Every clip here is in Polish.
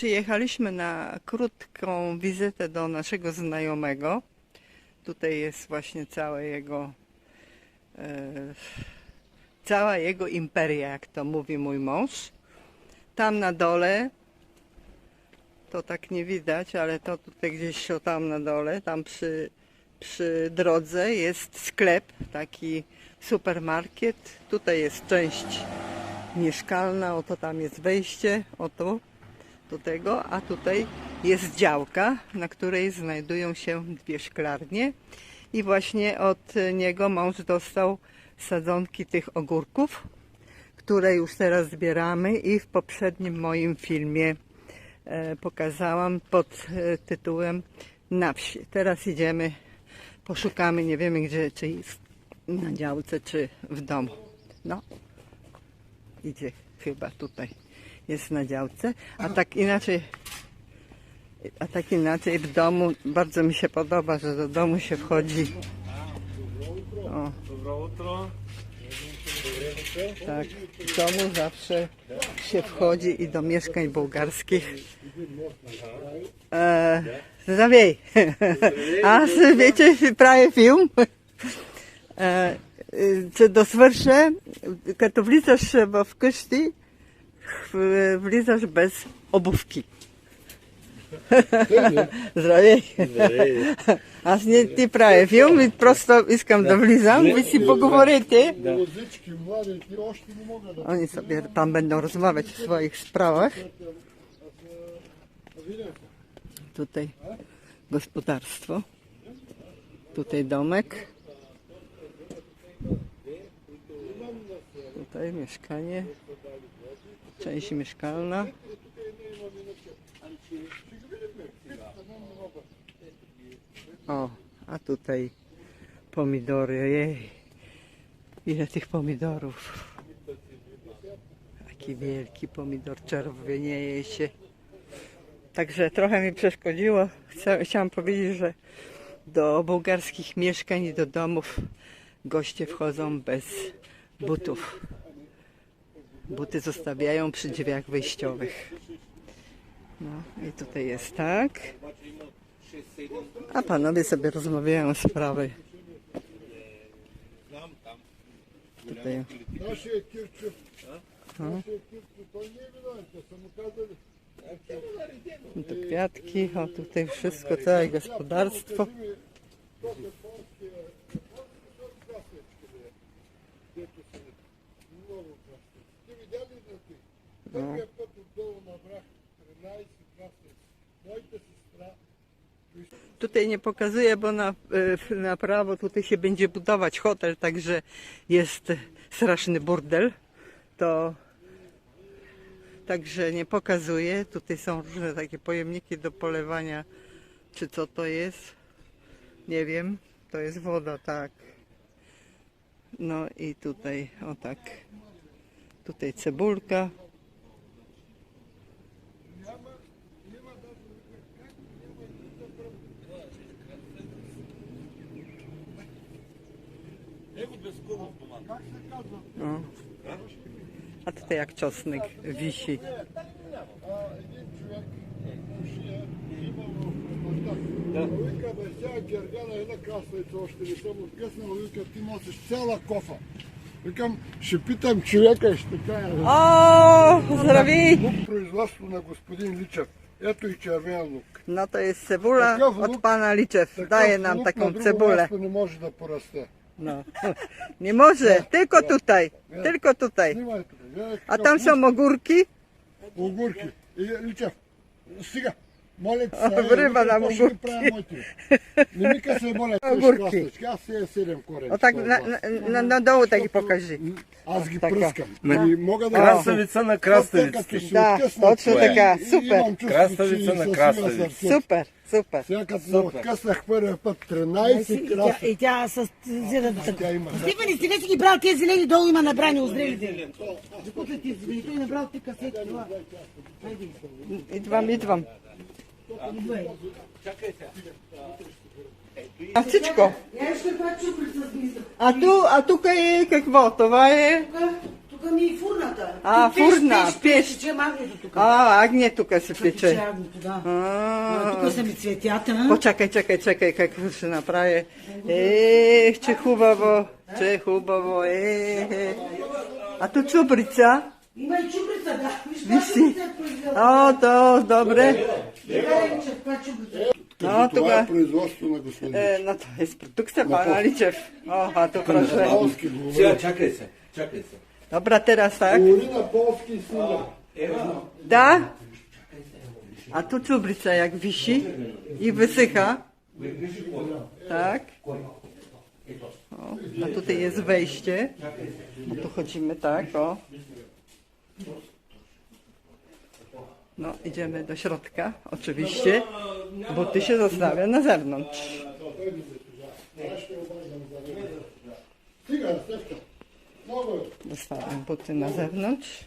Przyjechaliśmy na krótką wizytę do naszego znajomego. Tutaj jest właśnie całe jego, e, cała jego imperia, jak to mówi mój mąż. Tam na dole, to tak nie widać, ale to tutaj gdzieś o tam na dole, tam przy, przy drodze jest sklep, taki supermarket. Tutaj jest część mieszkalna, oto tam jest wejście, oto do tego, a tutaj jest działka, na której znajdują się dwie szklarnie i właśnie od niego mąż dostał sadzonki tych ogórków, które już teraz zbieramy i w poprzednim moim filmie e, pokazałam pod e, tytułem Na wsi. Teraz idziemy, poszukamy, nie wiemy gdzie, czy jest na działce, czy w domu. No, idzie chyba tutaj jest na działce, a tak inaczej a tak inaczej w domu bardzo mi się podoba, że do domu się wchodzi. O. Tak, w domu zawsze się wchodzi i do mieszkań bułgarskich. E, zawiej. A wiecie, prawie film. E, е, че да свърша, като влизаш в къщи, в- влизаш без обувки. Здравей! Аз не ти правя филм и просто искам да влизам. Ви си поговорите. Muzyczki, młodych i ośki nie mogę do Oni sobie tam będą rozmawiać w swoich sprawach. Tutaj gospodarstwo. Tutaj domek. Tutaj mieszkanie. Część mieszkalna. O, a tutaj pomidory. Jej. Ile tych pomidorów. Taki wielki pomidor czerwienieje się. Także trochę mi przeszkodziło. Chcia- Chciałam powiedzieć, że do bułgarskich mieszkań i do domów goście wchodzą bez butów. Buty zostawiają przy drzwiach wyjściowych. No i tutaj jest tak. A panowie sobie rozmawiają sprawy. Tutaj. No. no tu kwiatki, o tutaj wszystko, całe gospodarstwo. Tutaj nie pokazuję, bo na, e, na prawo tutaj się będzie budować hotel, także jest straszny burdel. To także nie pokazuję. Tutaj są różne takie pojemniki do polewania. Czy co to jest? Nie wiem. To jest woda, tak. No i tutaj, o tak. Tutaj cebulka. No. A tutaj jak czosnek wisi. а, един човек пушия, имал баща. Вика, бе, сега гергана една красавица, още не съм откъснал. Вика, ти носиш цяла кофа. Викам, ще питам човека и ще кажа. O, zdrowi! Лук производство на господин Личев. Ето и червен лук. No to jest cebula Такъв od лук- pana Liczew. Такъв Daje nam лук taką на друго cebulę. място не може да порасте. No. Nie może, tylko tutaj, tylko tutaj. Nie ma tutaj. A tam są ogórki? Ogórki i liczew. моля се, Вриба да му. Не ми се молят. гурки. Аз се е седем корени. Отак, надолу да ги покажи. Аз ги пръскам. Красавица на краставиците. Да, точно така. Супер. Краставица на краставиците. Супер. Супер. Сега като се откъснах първия път 13 значи, краса. И тя с зелената. Стефани, сега си ги брал тези зелени, долу има набрани озрелите. Докато ти зелени, той е набрал ти касети. Идвам, идвам. А всичко? А, ту, а тук е какво? Това е... Тук ми е фурната. А, е фурна, пеш. Пече. А, агне тук се е пече. Тук са ми цветята. Почакай, чакай, чакай, какво се направи. Ех, че хубаво, че хубаво, е. е. А ту чубрица? Има и чубрица, да. Виж си. О, то, добре. Гледай, че каква чубрица. No, това тука. е производство на господин. E, no to jest produkcja pana Liczew. O, a tu proszę. Полски говори. Сега, чакай се, чакай се. Dobra, teraz tak. Говори на полски сина. Da? A tu czubrica jak wisi i wysycha. Tak. O, a tutaj jest wejście. No tu chodzimy tak, o. No, idziemy do środka, oczywiście, buty się zostawia na zewnątrz. Zostawiam buty na zewnątrz.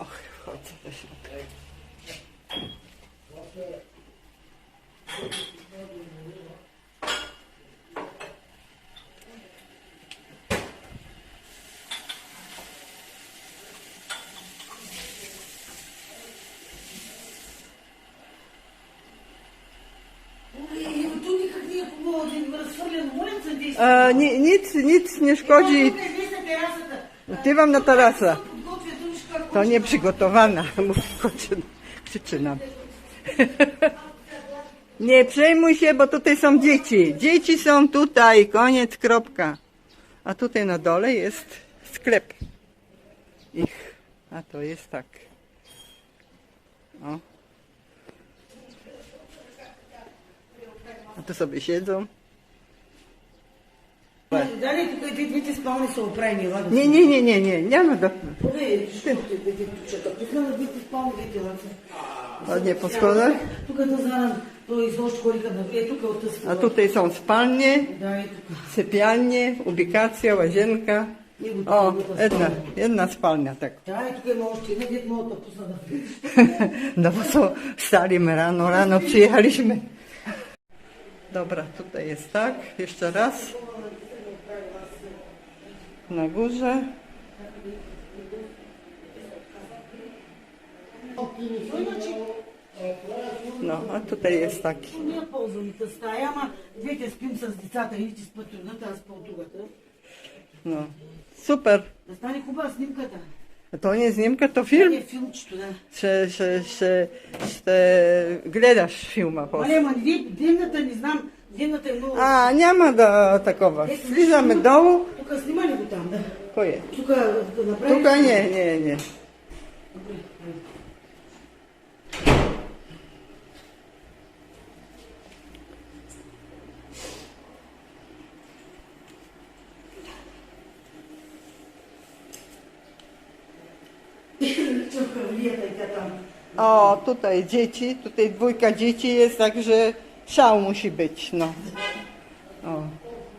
Och, wchodzę do środka. E, ni, nic, nic nie szkodzi. Ty na tarasa. To nieprzygotowana, krzyczy nam. Nie przejmuj się, bo tutaj są dzieci. Dzieci są tutaj, koniec, kropka. A tutaj na dole jest sklep ich. A to jest tak. O. A tu sobie siedzą. Дали тук и двете спални са оправени, ладно. Nie, nie, nie, nie, nie, nie ma do... Ой, що ти двете тучета? Тук на двете спални двете ладно. Ładnie po schodach. Тук да знам, той изложи хорика на... Е, тук от тази A tutaj są spalnie, Да, и тук. sypialnie, ubikacja, łazienka. И го O, тук, тук jedna, спалня. jedna spalnia, tak. Да, и тук има още една, дет могат да пусна да влиза. No bo co, staliśmy rano, rano przyjechaliśmy. Dobra, tutaj jest tak, jeszcze raz. Na górze. No, a tutaj jest taki. Ние ползваме тази стая, ама двете спим с децата, идите спят трудната, аз по-тугата. No, super. Да стане хубава снимката. To nie zniemka, to Това film. е филмчето, да. Ще, ще, ще, ще гледаш филма после. Мале, ама вие дневната, не знам, дневната е много... A, nie ma do takowa. Zlizamy dołu. Тук снима ли го там, да? Kto je? Тук да направим... Тука nie, nie, nie. Тук вията и тя там. O, tutaj dzieci, tutaj dwójka dzieci jest, także szał musi być, no. O,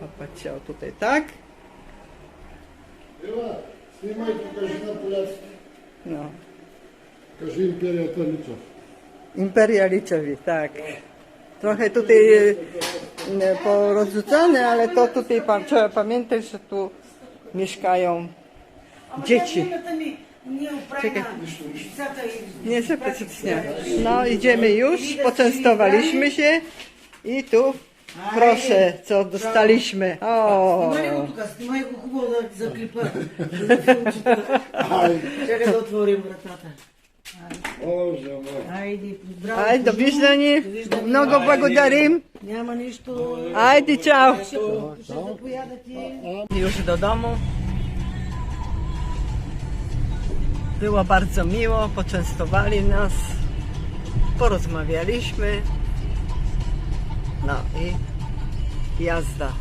popatrzcie, o tutaj, tak? Ева, снимай тук, кажи на поляците. No. Кажи империята Личев. Imperia Liczewi, tak. Trochę tutaj e, porozrzucane, ale to tutaj pan, trzeba pamiętać, że tu mieszkają Ама dzieci. тя дневната ми не оправи Czekaj. на децата и... Nie się przytnie. No idziemy już, poczęstowaliśmy się i tu proszę, co dostaliśmy. Снимай го O, тук, снимай го хубаво да за клипа. За филмчето. Ай, Чакай да отворим вратата. Боже мой. Айде, здраво. aj do widzenia, mnogo благодарим. Няма нищо. Ajde, ciao. Ще ще да поядете. Już do domu. Było bardzo miło, poczęstowali nas, porozmawialiśmy. No i jazda.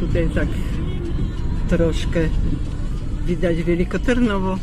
Tutaj tak troszkę widać Wielkoternowo.